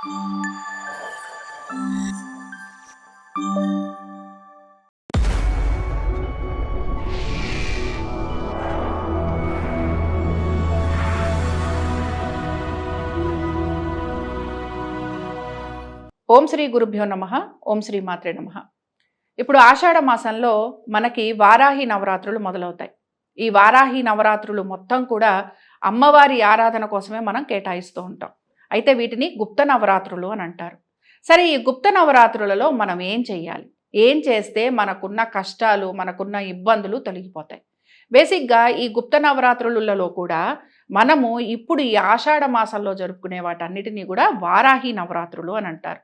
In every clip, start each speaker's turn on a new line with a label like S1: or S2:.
S1: ఓం శ్రీ గురుభ్యో నమ. ఓం శ్రీ మాత్రే నమ. ఇప్పుడు ఆషాఢ మాసంలో మనకి వారాహి నవరాత్రులు మొదలవుతాయి. ఈ వారాహి నవరాత్రులు మొత్తం కూడా అమ్మవారి ఆరాధన కోసమే మనం కేటాయిస్తూ ఉంటాం. అయితే వీటిని గుప్త నవరాత్రులు అని అంటారు. సరే ఈ గుప్త నవరాత్రులలో మనం ఏం చేయాలి ఏం చేస్తే మనకున్న కష్టాలు మనకున్న ఇబ్బందులు తొలగిపోతాయి? బేసిక్గా ఈ గుప్త నవరాత్రులలో కూడా మనము ఇప్పుడు ఈ ఆషాఢ మాసంలో జరుపుకునే వాటన్నిటినీ కూడా వారాహి నవరాత్రులు అని అంటారు.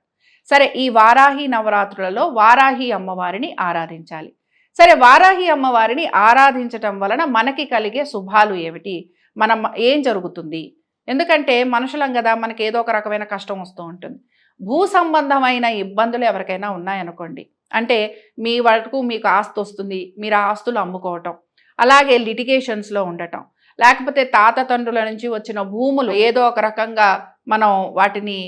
S1: సరే ఈ వారాహి నవరాత్రులలో వారాహి అమ్మవారిని ఆరాధించాలి. సరే వారాహి అమ్మవారిని ఆరాధించటం వలన మనకి కలిగే శుభాలు ఏమిటి? మనం ఏం జరుగుతుంది? ఎందుకంటే మనుషులం కదా మనకి ఏదో ఒక రకమైన కష్టం వస్తూ ఉంటుంది. భూ సంబంధమైన ఇబ్బందులు ఎవరికైనా ఉన్నాయనుకోండి. అంటే మీ వరకు మీకు ఆస్తి వస్తుంది మీరు ఆస్తులు అమ్ముకోవటం అలాగే లిటిగేషన్స్లో ఉండటం. లేకపోతే తాత తండ్రుల నుంచి వచ్చిన భూములు ఏదో ఒక రకంగా మనం వాటిని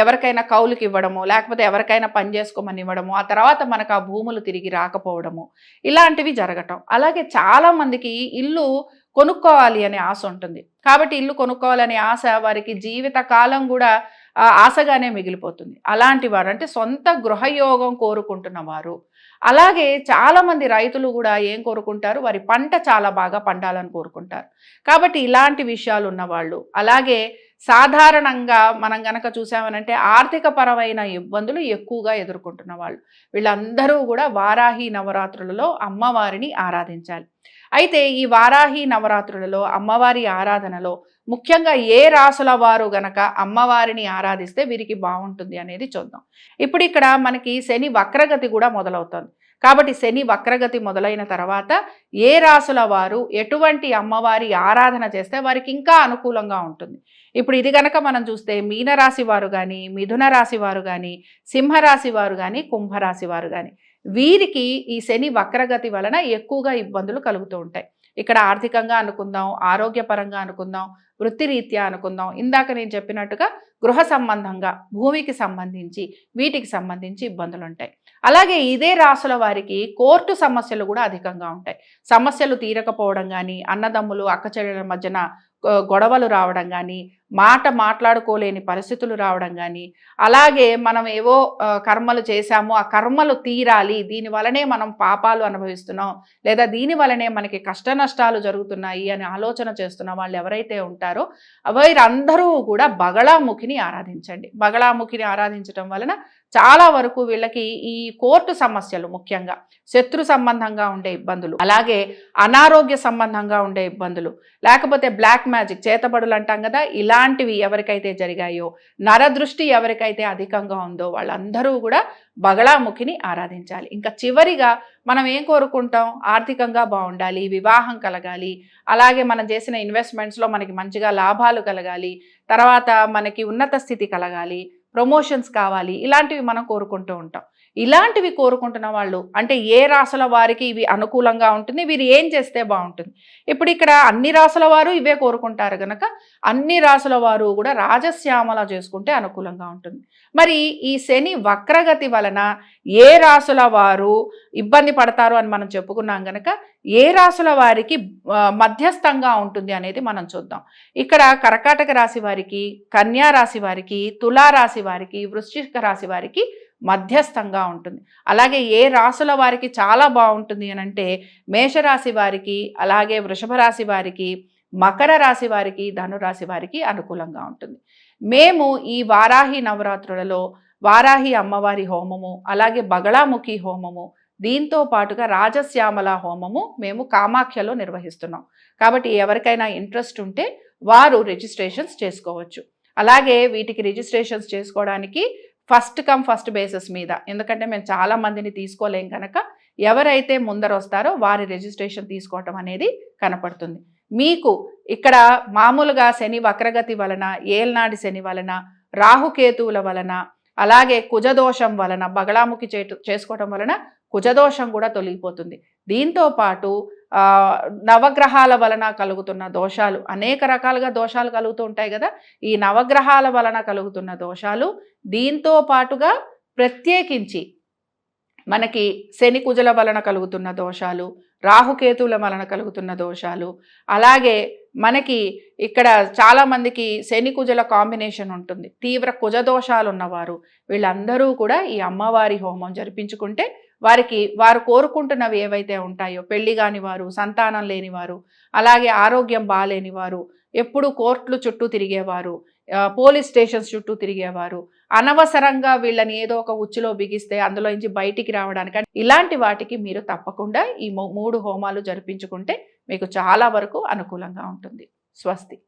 S1: ఎవరికైనా కౌలుకి ఇవ్వడము లేకపోతే ఎవరికైనా పని చేసుకోమని ఇవ్వడము ఆ తర్వాత మనకు ఆ భూములు తిరిగి రాకపోవడము ఇలాంటివి జరగటం. అలాగే చాలామందికి ఇల్లు కొనుక్కోవాలి అనే ఆశ ఉంటుంది. కాబట్టి ఇల్లు కొనుక్కోవాలనే ఆశ వారికి జీవిత కాలం కూడా ఆశగానే మిగిలిపోతుంది. అలాంటి వారు అంటే సొంత గృహయోగం కోరుకుంటున్న వారు. అలాగే చాలామంది రైతులు కూడా ఏం కోరుకుంటారు? వారి పంట చాలా బాగా పండాలని కోరుకుంటారు. కాబట్టి ఇలాంటి విషయాలు ఉన్నవాళ్ళు అలాగే సాధారణంగా మనం గనక చూసామనంటే ఆర్థిక పరమైన ఇబ్బందులు ఎక్కువగా ఎదుర్కొంటున్న వాళ్ళు. వీళ్ళందరూ కూడా వారాహి నవరాత్రులలో అమ్మవారిని ఆరాధించాలి. అయితే ఈ వారాహి నవరాత్రులలో అమ్మవారి ఆరాధనలో ముఖ్యంగా ఏ రాసుల వారు గనక అమ్మవారిని ఆరాధిస్తే వీరికి బాగుంటుంది అనేది చూద్దాం. ఇప్పుడు ఇక్కడ మనకి శని వక్రగతి కూడా మొదలవుతుంది. కాబట్టి శని వక్రగతి మొదలైన తర్వాత ఏ రాసుల వారు ఎటువంటి అమ్మవారి ఆరాధన చేస్తే వారికి ఇంకా అనుకూలంగా ఉంటుంది. ఇప్పుడు ఇది కనుక మనం చూస్తే మీనరాశి వారు కానీ మిథున రాశి వారు కానీ సింహరాశి వారు కానీ కుంభరాశి వారు కానీ వీరికి ఈ శని వక్రగతి వలన ఎక్కువగా ఇబ్బందులు కలుగుతూ ఉంటాయి. ఇక్కడ ఆర్థికంగా అనుకుందాం ఆరోగ్యపరంగా అనుకుందాం వృత్తిరీత్యా అనుకుందాం. ఇందాక నేను చెప్పినట్టుగా గృహ సంబంధంగా భూమికి సంబంధించి వీటికి సంబంధించి ఇబ్బందులు ఉంటాయి. అలాగే ఇదే రాసుల వారికి కోర్టు సమస్యలు కూడా అధికంగా ఉంటాయి. సమస్యలు తీరకపోవడం కానీ అన్నదమ్ములు అక్కచెల్లెల మధ్యన గొడవలు రావడం కానీ మాట మాట్లాడుకోలేని పరిస్థితులు రావడం కానీ అలాగే మనం ఏవో కర్మలు చేశాము ఆ కర్మలు తీరాలి దీని వలనే మనం పాపాలు అనుభవిస్తున్నాం లేదా దీని వలనే మనకి కష్ట నష్టాలు జరుగుతున్నాయి అని ఆలోచన చేస్తున్న వాళ్ళు ఎవరైతే ఉంటారో వీరందరూ కూడా బగళాముఖిని ఆరాధించండి. బగళాముఖిని ఆరాధించడం వలన చాలా వరకు వీళ్ళకి ఈ కోర్టు సమస్యలు ముఖ్యంగా శత్రు సంబంధంగా ఉండే ఇబ్బందులు అలాగే అనారోగ్య సంబంధంగా ఉండే ఇబ్బందులు లేకపోతే బ్లాక్ మ్యాజిక్ చేతబడులు అంటాం కదా ఇలాంటివి ఎవరికైతే జరిగాయో నరదృష్టి ఎవరికైతే అధికంగా ఉందో వాళ్ళందరూ కూడా బగళాముఖిని ఆరాధించాలి. ఇంకా చివరిగా మనం ఏం కోరుకుంటాం? ఆర్థికంగా బాగుండాలి వివాహం కలగాలి అలాగే మనం చేసిన ఇన్వెస్ట్మెంట్స్లో మనకి మంచి మంచిగా లాభాలు కలగాలి తర్వాత మనకి ఉన్నత స్థితి కలగాలి ప్రమోషన్స్ కావాలి ఇలాంటివి మనం కోరుకుంటూ ఉంటాం. ఇలాంటివి కోరుకుంటున్న వాళ్ళు అంటే ఏ రాసుల వారికి ఇవి అనుకూలంగా ఉంటుంది వీరు ఏం చేస్తే బాగుంటుంది? ఇప్పుడు ఇక్కడ అన్ని రాసుల వారు ఇవే కోరుకుంటారు కనుక అన్ని రాసుల వారు కూడా రాజశ్యామల చేసుకుంటే అనుకూలంగా ఉంటుంది. మరి ఈ శని వక్రగతి వలన ఏ రాసుల వారు ఇబ్బంది పడతారు అని మనం చెప్పుకున్నాం కనుక ఏ రాసుల వారికి మధ్యస్థంగా ఉంటుంది అనేది మనం చూద్దాం. ఇక్కడ కర్కాటక రాశి వారికి కన్యా రాశి వారికి తులారాశి వారికి వృశ్చిక రాశి వారికి మధ్యస్థంగా ఉంటుంది. అలాగే ఏ రాసుల వారికి చాలా బాగుంటుంది అని అంటే మేషరాశి వారికి అలాగే వృషభ రాశి వారికి మకర రాశి వారికి ధనురాశి వారికి అనుకూలంగా ఉంటుంది. మేము ఈ వారాహి నవరాత్రులలో వారాహి అమ్మవారి హోమము అలాగే బగళాముఖి హోమము దీంతో పాటుగా రాజశ్యామల హోమము మేము కామాఖ్యలో నిర్వహిస్తున్నాం. కాబట్టి ఎవరికైనా ఇంట్రెస్ట్ ఉంటే వారు రిజిస్ట్రేషన్స్ చేసుకోవచ్చు. అలాగే వీటికి రిజిస్ట్రేషన్స్ చేసుకోవడానికి ఫస్ట్ కమ్ ఫస్ట్ బేసిస్ మీద. ఎందుకంటే మేము చాలా మందిని తీసుకోలేం కనుక ఎవరైతే ముందర వస్తారో వారి రిజిస్ట్రేషన్ తీసుకోవటం అనేది కనపడుతుంది. మీకు ఇక్కడ మామూలుగా శని వక్రగతి వలన ఏల్నాడి శని వలన రాహుకేతువుల వలన అలాగే కుజదోషం వలన బగళాముఖి చేసుకోవటం వలన కుజదోషం కూడా తొలగిపోతుంది. దీంతో పాటు నవగ్రహాల వలన కలుగుతున్న దోషాలు అనేక రకాలుగా దోషాలు కలుగుతూ ఉంటాయి కదా. ఈ నవగ్రహాల వలన కలుగుతున్న దోషాలు దీంతో పాటుగా ప్రత్యేకించి మనకి శని కుజల వలన కలుగుతున్న దోషాలు రాహుకేతువుల వలన కలుగుతున్న దోషాలు అలాగే మనకి ఇక్కడ చాలామందికి శని కుజల కాంబినేషన్ ఉంటుంది. తీవ్ర కుజదోషాలు ఉన్నవారు వీళ్ళందరూ కూడా ఈ అమ్మవారి హోమం జరిపించుకుంటే వారికి వారు కోరుకుంటున్నవి ఏవైతే ఉంటాయో పెళ్ళి కాని వారు సంతానం లేనివారు అలాగే ఆరోగ్యం బాగాలేనివారు ఎప్పుడు కోర్టులు చుట్టూ తిరిగేవారు పోలీస్ స్టేషన్స్ చుట్టూ తిరిగేవారు. అనవసరంగా వీళ్ళని ఏదో ఒక ఉచ్చులో బిగిస్తే అందులో నుంచి బయటికి రావడానికి. ఇలాంటి వాటికి మీరు తప్పకుండా ఈ మూ- మూడు హోమాలు జరిపించుకుంటే మీకు చాలా వరకు అనుకూలంగా ఉంటుంది. స్వస్తి.